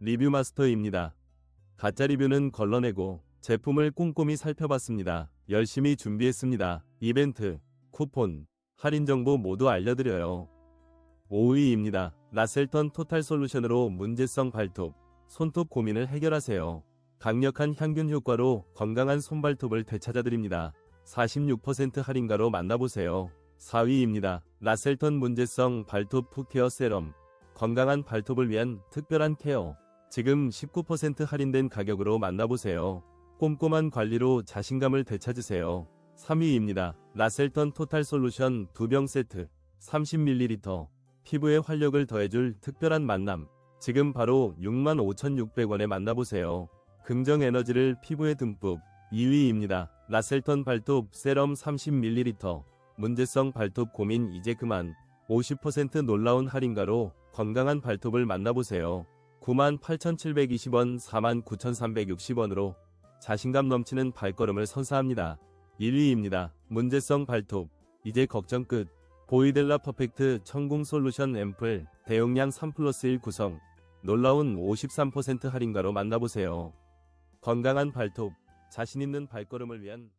리뷰 마스터입니다. 가짜 리뷰는 걸러내고 제품을 꼼꼼히 살펴봤습니다. 열심히 준비했습니다. 이벤트, 쿠폰, 할인 정보 모두 알려드려요. 5위입니다. 라셀턴 토탈 솔루션으로 문제성 발톱, 손톱 고민을 해결하세요. 강력한 향균 효과로 건강한 손발톱을 되찾아드립니다. 46% 할인가로 만나보세요. 4위입니다. 라셀턴 문제성 발톱 푸케어 세럼. 건강한 발톱을 위한 특별한 케어. 지금 19% 할인된 가격으로 만나보세요. 꼼꼼한 관리로 자신감을 되찾으세요. 3위입니다. 라셀턴 토탈 솔루션 2병 세트 30ml 피부에 활력을 더해줄 특별한 만남. 지금 바로 65,600원에 만나보세요. 긍정 에너지를 피부에 듬뿍. 2위입니다. 라셀턴 발톱 세럼 30ml. 문제성 발톱 고민 이제 그만. 50% 놀라운 할인가로 건강한 발톱을 만나보세요. 98,720원, 49,360원으로 자신감 넘치는 발걸음을 선사합니다. 1위입니다. 문제성 발톱. 이제 걱정 끝. 보이델라 퍼펙트 천궁 솔루션 앰플 대용량 3 플러스 1 구성. 놀라운 53% 할인가로 만나보세요. 건강한 발톱, 자신 있는 발걸음을 위한 완...